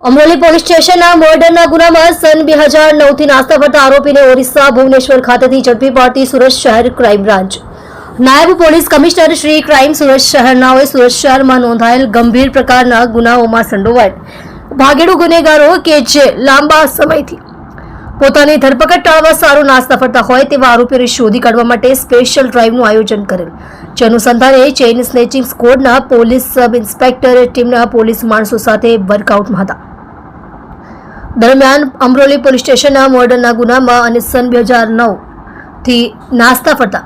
Amreli police સ્ટેશનના મર્ડરના ગુનામાં સન બે હજાર નવથી નાસ્તા ફરતા આરોપીને ઓરિસ્સા ભુવનેશ્વર ખાતેથી ઝડપી પાડતી સુરત શહેર ક્રાઇમ બ્રાન્ચ. નાયબ police commissioner Shri crime Surat શહેરનાઓએ Surat શહેરમાં નોંધાયેલ ગંભીર પ્રકારના ગુનાઓમાં સંડોવાયેલ ભાગેડુ ગુનેગારો કે જે લાંબા સમયથી પોતાની ધરપકડ ટાળવા સારું નાસ્તા ફરતા હોય તેવા આરોપીઓને શોધી કાઢવા માટે સ્પેશિયલ ડ્રાઇવનું આયોજન કરેલ. જે અનુસંધાને ચેઇન સ્નેચિંગ સ્કોડના પોલીસ સબ ઇન્સ્પેક્ટર ટીમના પોલીસ માણસો સાથે વર્કઆઉટમાં હતા. દરમિયાન અમરોલી પોલીસ સ્ટેશનના મોર્ડરના ગુનામાં અને સન બે હજાર નવથી નાસ્તા ફરતા.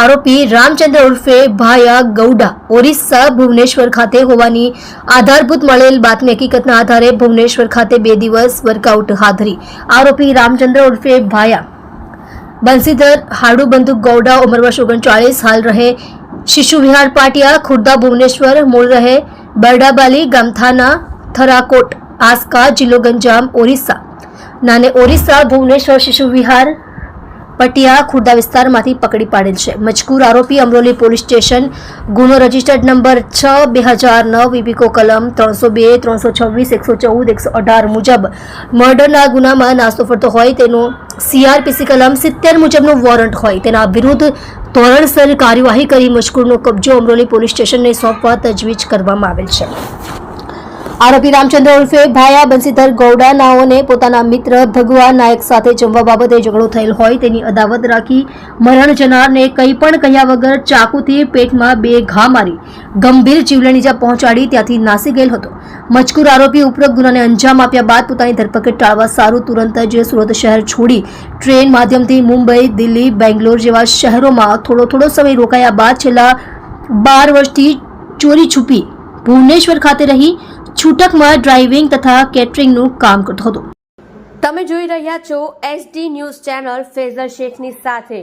આરોપી રામચંદ્ર ઉર્ફે ભાયા ગૌડા ઓરિસ્સા ભુવનેશ્વર ખાતે હોવાની આધારભૂત મળેલ બાતમી હકીકતના આધારે ભુવનેશ્વર ખાતે બે દિવસ વર્કઆઉટ હાથ ધરી. આરોપી રામચંદ્ર ઉર્ફે ભાયા બંસીધર હાડુ બંદુક ગૌડા ઉંમર વર્ષ ઓગણચાળીસ, હાલ રહે શિશુ વિહાર પાટિયા, ખુર્દા ભુવનેશ્વર, મૂળ રહે બરડાબાલી ગામથાના થરાકોટ. આસ્કા, જિલ્લો ગંજામ, ઓરિસ્સા. નાને ઓરિસ્સા, ભુવનેશ્વર શિશુ વિહાર પટિયા, ખુર્દા વિસ્તારમાંથી પકડી પાડેલ છે. મજકૂર આરોપી અમરોલી પોલીસ સ્ટેશન, ગુનો રજિસ્ટર્ડ નંબર છ બે હજાર નવ ઇબીકો કલમ ત્રણસો બે, ત્રણસો છવ્વીસ, એકસો ચૌદ, એકસો અઢાર મુજબ મર્ડરના ગુનામાં નાસ્તો ફરતો હોય તેનો સીઆરપીસી કલમ સિત્તેર મુજબનું વોરંટ હોય. તેના વિરુદ્ધ ધોરણસર કાર્યવાહી કરી મજકૂરનો કબજો અમરોલી પોલીસ સ્ટેશનને સોંપવા તજવીજ કરવામાં આવેલ છે. આરોપી રામચંદ્ર ઉર્ફે ભાયા બંસીધર ગૌડા નાઓને પોતાના મિત્ર ભગવાન નાયક સાથે જમવા બાબતે ઝઘડો થયેલ હોય તેની અદાવત રાખી મરણ જનારને કંઈ પણ કહ્યા વગર ચાકુથી પેટમાં બે ઘા મારી ગંભીર જીવલેણ ઇજા પહોંચાડી ત્યાંથી નાસી ગયેલ હતો. મજકૂર આરોપી ઉપરોક્ત ગુનાને અંજામ આપ્યા બાદ પોતાની ધરપકડ ટાળવા સારું તુરંત જ સુરત શહેર છોડી ટ્રેન માધ્યમથી મુંબઈ, દિલ્હી, બેંગ્લોર જેવા શહેરોમાં થોડો થોડો સમય રોકાયા બાદ છેલ્લા બાર વર્ષથી ચોરી છુપી ભુવનેશ્વર ખાતે રહી છૂટકમાં ડ્રાઇવિંગ તથા કેટરિંગનું કામ કરતો હતો. તમે જોઈ રહ્યા છો એસડી ન્યૂઝ ચેનલ ફેઝર શેખની સાથે.